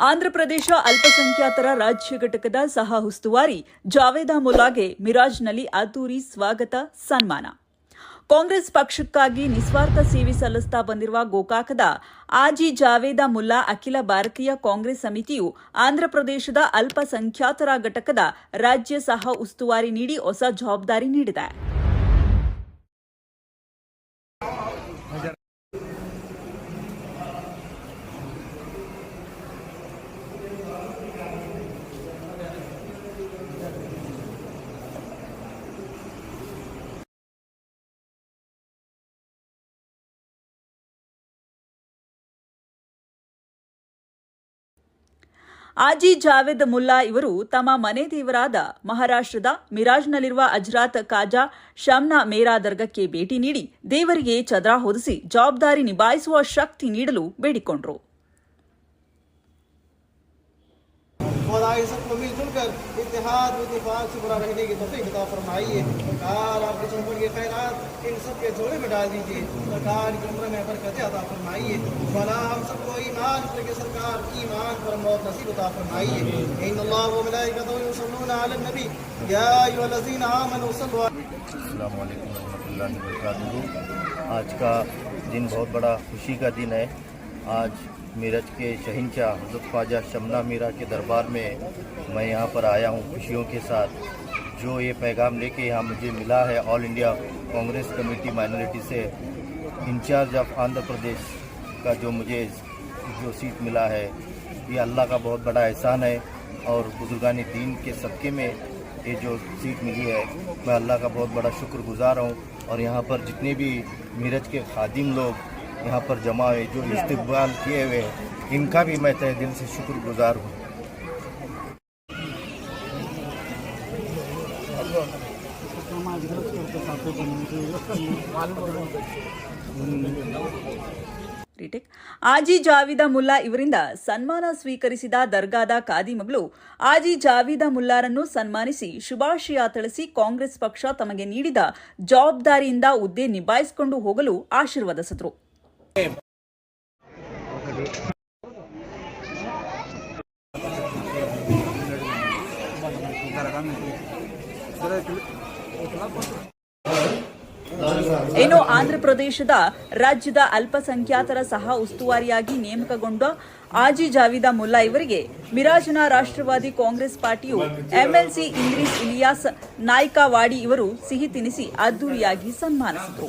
ಆಂಧ್ರಪ್ರದೇಶ ಅಲ್ಪಸಂಖ್ಯಾತರ ರಾಜ್ಯ ಘಟಕದ ಸಹ ಉಸ್ತುವಾರಿ ಜಾವೇದ ಮುಲ್ಲಾಗೆ ಮಿರಾಜ್ನಲ್ಲಿ ಅದ್ದೂರಿ ಸ್ವಾಗತ, ಸನ್ಮಾನ. ಕಾಂಗ್ರೆಸ್ ಪಕ್ಷಕ್ಕಾಗಿ ನಿಸ್ವಾರ್ಥ ಸೇವೆ ಸಲ್ಲಿಸ್ತಾ ಬಂದಿರುವ ಗೋಕಾಕದ ಆಜಿ ಜಾವೇದ ಮುಲ್ಲಾ ಅಖಿಲ ಭಾರತೀಯ ಕಾಂಗ್ರೆಸ್ ಸಮಿತಿಯು ಆಂಧ್ರಪ್ರದೇಶದ ಅಲ್ಪಸಂಖ್ಯಾತರ ಘಟಕದ ರಾಜ್ಯ ಸಹ ಉಸ್ತುವಾರಿ ನೀಡಿ ಹೊಸ ಜವಾಬ್ದಾರಿ ನೀಡಿದೆ. ಆಜಿ ಜಾವೇದ್ ಮುಲ್ಲಾ ಇವರು ತಮ್ಮ ಮನೆ ದೇವರಾದ ಮಹಾರಾಷ್ಟ್ರದ ಮಿರಾಜ್ನಲ್ಲಿರುವ ಅಜ್ರಾತ್ ಕಾಜಾ ಶಮ್ನ ಮೇರಾ ದರ್ಗಕ್ಕೆ ಭೇಟಿ ನೀಡಿ ದೇವರಿಗೆ ಚದ್ರ ಹೊದಿಸಿ ಜವಾಬ್ದಾರಿ ನಿಭಾಯಿಸುವ ಶಕ್ತಿ ನೀಡಲು ಬೇಡಿಕೊಂಡರು. व इतफाक से बुरा रहने की तोफीक अता फरमाइए। सरकार आपके चंपड़ के खैरात, इन सब के जोड़े में डाल दीजिए। सरकार की उम्र में बरकत अता फरमाइए। भला हम सबको ईमान करके सरकार ईमान पर मौत नसीब अता फरमाइए। इन अल्लाह व मलाइकतहु युसल्लूना अलन नबी। या अय्युहल्लज़ीना आमनू सल्लु अल्लाम वरहमल वरक आज का दिन बहुत बड़ा खुशी का दिन है। आज मेरठ के शहिंशाह हज़रत ख्वाजा शमना मीरा के दरबार में मैं यहाँ पर आया हूँ खुशियों के साथ। जो ये पैगाम लेके यहाँ मुझे मिला है All India Congress Committee minority से इंचार्ज ऑफ़ आंध्र प्रदेश का जो मुझे जो सीट मिला है, ये अल्लाह का बहुत बड़ा एहसान है और बुजुर्गानी दीन के सबके में ये जो सीट मिली है, मैं अल्लाह का बहुत बड़ा शुक्रगुजार हूँ। और यहाँ पर जितने भी मीरज के खादिम लोग यहाँ पर जमा हुए जो इस्तकबाल किए हुए हैं इनका भी मैं तय दिल से शुक्रगुजार हूँ ರಿಟೇಕ್ ಆಜಿ ಜಾವಿದ ಮುಲ್ಲಾ ಇವರಿಂದ ಸನ್ಮಾನ ಸ್ವೀಕರಿಸಿದ ದರ್ಗಾದ ಕಾದಿಮಗಳು ಆಜಿ ಜಾವಿದ ಮುಲ್ಲಾರನ್ನು ಸನ್ಮಾನಿಸಿ ಶುಭಾಶಯ ತಿಳಿಸಿ ಕಾಂಗ್ರೆಸ್ ಪಕ್ಷ ತಮಗೆ ನೀಡಿದ ಜವಾಬ್ದಾರಿಯಿಂದ ಹುದ್ದೆ ನಿಭಾಯಿಸಿಕೊಂಡು ಹೋಗಲು ಆಶೀರ್ವದಿಸಿದರು ಇನ್ನು ಆಂಧ್ರಪ್ರದೇಶದ ರಾಜ್ಯದ ಅಲ್ಪಸಂಖ್ಯಾತರ ಸಹ ಉಸ್ತುವಾರಿಯಾಗಿ ನೇಮಕಗೊಂಡ ಆಜಿ ಜಾವಿದ ಮುಲ್ಲಾ ಇವರಿಗೆ ಮಿರಾಜ್ನ ರಾಷ್ಟ್ರವಾದಿ ಕಾಂಗ್ರೆಸ್ ಪಾರ್ಟಿಯು ಎಂಎಲ್ಸಿ ಇಂದ್ರೀಸ್ ಇಲಿಯಾಸ್ ನಾಯ್ಕವಾಡಿ ಇವರು ಸಿಹಿ ತಿನಿಸಿ ಅದ್ದೂರಿಯಾಗಿ ಸನ್ಮಾನಿಸಿದರು.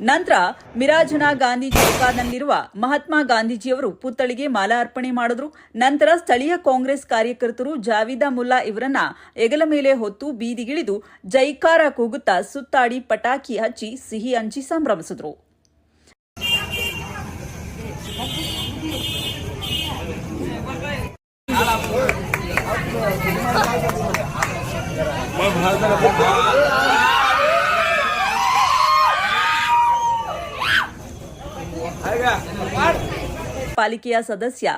ನಂತರ ಮಿರಾಜನ ಗಾಂಧಿ ಚೌಕಾನಲ್ಲಿರುವ ಮಹಾತ್ಮ ಗಾಂಧೀಜಿಯವರು ಪುತ್ಥಳಿಗೆ ಮಾಲಾರ್ಪಣೆ ಮಾಡಿದ್ರು. ನಂತರ ಸ್ಥಳೀಯ ಕಾಂಗ್ರೆಸ್ ಕಾರ್ಯಕರ್ತರು ಜಾವೀದಾ ಮುಲ್ಲಾ ಇವರನ್ನ ಹೆಗಲ ಮೇಲೆ ಹೊತ್ತು ಬೀದಿಗಿಳಿದು ಜೈಕಾರ ಕೂಗುತ್ತಾ ಸುತ್ತಾಡಿ ಪಟಾಕಿ ಹಚ್ಚಿ ಸಿಹಿ ಹಂಚಿ ಸಂಭ್ರಮಿಸಿದ್ರು. ಪಾಲಿಕೆಯ ಸದಸ್ಯ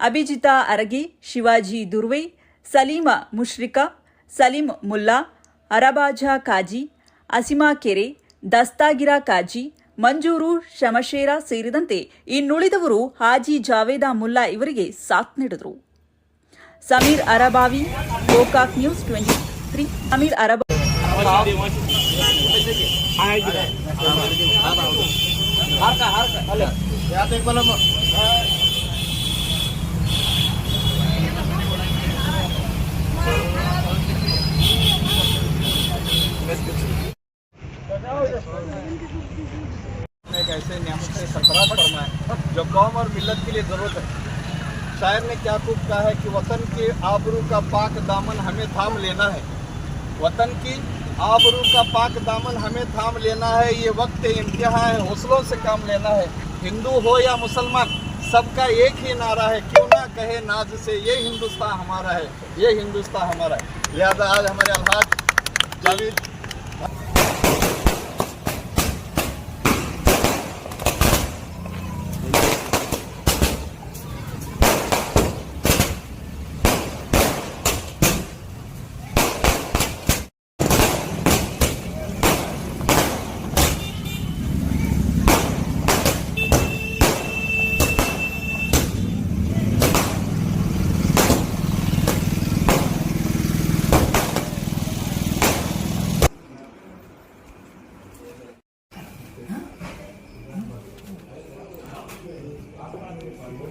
ಅಭಿಜಿತಾ ಅರಗಿ ಶಿವಾಜಿ ದುರ್ವೆ ಸಲೀಮ ಮುಶ್ರಿಕಾ ಸಲೀಂ ಮುಲ್ಲಾ ಅರಬಾಜಾ ಕಾಜಿ ಅಸಿಮಾ ಕೆರೆ ದಸ್ತಾಗಿರಾ ಕಾಜಿ ಮಂಜೂರು ಶಮಶೇರ ಸೇರಿದಂತೆ ಇನ್ನುಳಿದವರು ಹಾಜಿ ಜಾವೇದಾ ಮುಲ್ಲಾ ಇವರಿಗೆ ಸಾಥ್ ನೀಡಿದರು Sameer Arabavi Gokak news twenty three Sameer ಅರಬಾ एक ऐसे नियामत से सरफराज फरमाए, जो कौम और मिलत के लिए ज़रूरत है। शायर ने क्या खूब कहा है कि वतन के आबरू का पाक दामन हमें थाम लेना है। वतन की आबरू का पाक दामन हमें थाम लेना है, ये वक्त इम्तिहा है, हौसलों से काम लेना है। हिंदू हो या मुसलमान, सबका एक ही नारा है, क्यों ना कहे नाज से, ये हिंदुस्तान हमारा है, ये हिंदुस्तान हमारा है। लिहाजा आज हमारे अलहाज जावेद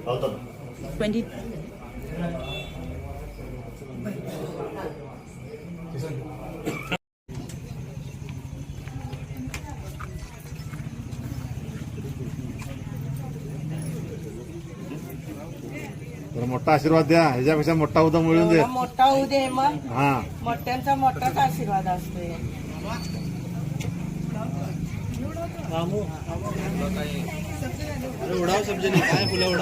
ट्वेंटी मोठा आशीर्वाद द्या. ह्याच्यापेक्षा मोठा उद्या मिळून दे. मोठा उद्या मग. हा. मोठ्यांचा मोठाच आशीर्वाद असतोय. उडाव सब्जी नाही काय फुलं उडाव?